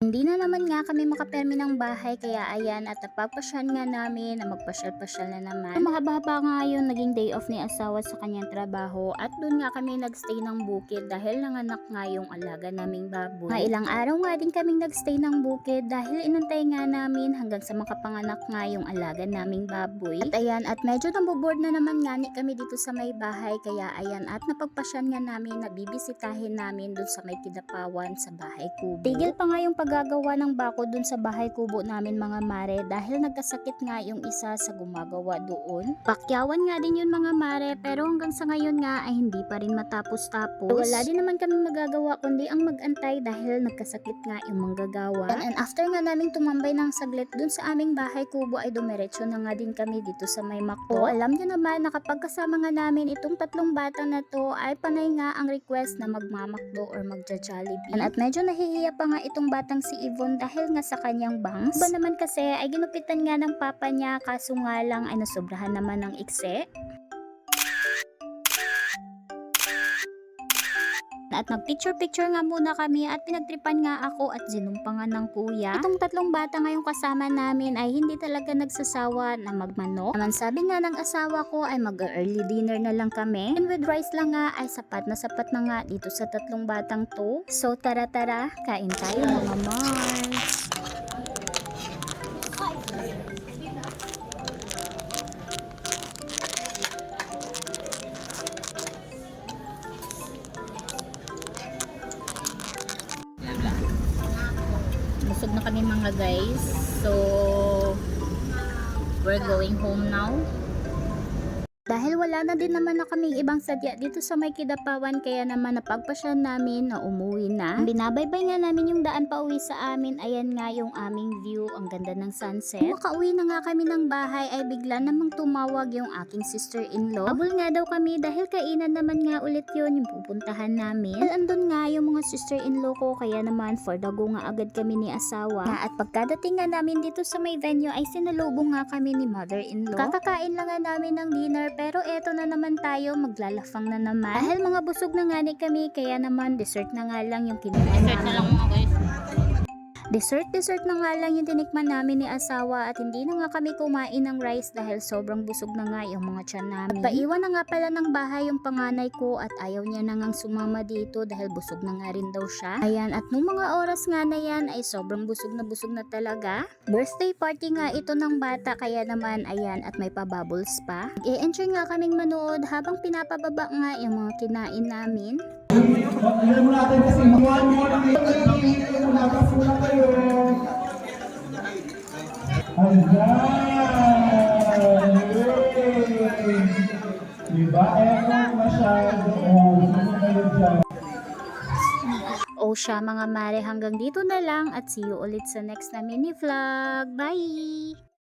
Hindi na naman nga kami makapermi ng bahay kaya ayan at napagpasyan nga namin na magpasyal-pasyal na naman. Mahaba-haba nga yun naging day off ni asawa sa kanyang trabaho at doon nga kami nagstay ng bukid dahil nanganak nga yung alaga naming baboy. Mga ilang araw nga din kaming nagstay ng bukid dahil inantay nga namin hanggang sa makapanganak nga yung alaga naming baboy. At ayan at medyo naboboard na naman nga ni kami dito sa may bahay kaya ayan at napagpasyan nga namin na bibisitahin namin doon sa may kidapawan sa bahay kubo. Tigil pa nga yung paggagawa ng bako doon sa bahay kubo namin mga mare dahil nagkasakit nga yung isa sa gumagawa doon. Pakyawan nga din yun mga mare pero hanggang sa ngayon nga ay hindi pa rin matapos-tapos. Wala din naman kami magagawa kundi ang magantay dahil nagkasakit nga yung manggagawa. And, and after nga namin tumambay ng saglit doon sa aming bahay kubo ay dumiretso na nga din kami dito sa may Makto. Alam nyo naman na kapag kasama nga namin itong tatlong bata na to ay panay nga ang request na magmamakdo or magja-jollibee. At medyo nahihiya pa nga itong batang si Yvonne dahil nga sa kanyang bangs. Ba naman kasi ay ginupitan nga ng papa niya kaso nga lang ay nasobrahan naman ng ikse. At nagpicture-picture nga muna kami at pinagtripan nga ako at sinumpangan ng kuya. Itong tatlong bata ngayong kasama namin ay hindi talaga nagsasawa na magmanok. Naman sabi nga ng asawa ko ay mag-early dinner na lang kami. And with rice lang nga ay sapat na sapat na nga dito sa tatlong batang to. So tara tara, kain tayo mga Mars. Busog na kami mga guys. So, we're going home now. Dahil wala na din naman na kaming ibang sadya dito sa may kidapawan kaya naman napagpasyan namin na umuwi na. Binabaybay nga namin yung daan pa uwi sa amin. Ayan nga yung aming view. Ang ganda ng sunset. Makauwi na nga kami ng bahay ay bigla namang tumawag yung aking sister-in-law. Abol nga daw kami dahil kainan naman nga ulit yun yung pupuntahan namin. Dahil andun nga yung mga sister-in-law ko kaya naman for the go nga agad kami ni asawa. Nga at pagkadating nga namin dito sa may venue ay sinalubong nga kami ni mother-in-law. Kakakain lang nga namin ng dinner pero eto na naman tayo maglalafang na naman. Dahil mga busog na nga ni kami kaya naman dessert na nga lang yung kinuha Dessert na lang mga guys. Dessert, dessert na nga lang yung tinikman namin ni asawa at hindi na nga kami kumain ng rice dahil sobrang busog na nga yung mga tiyan namin. At paiwan na nga pala ng bahay yung panganay ko at ayaw niya na ngang sumama dito dahil busog na nga rin daw siya. Ayan, at nung mga oras nga na yan ay sobrang busog na busog na talaga. Birthday party nga ito ng bata kaya naman ayan at may pa-bubbles pa. I-enjoy nga kaming manood habang pinapababa nga yung mga kinain namin. Alam mo natin kasi one more lang. Nakasula! Diba? Oh, sino kayo dyan? O siya mga mare hanggang dito na lang at see you ulit sa next na mini vlog. Bye!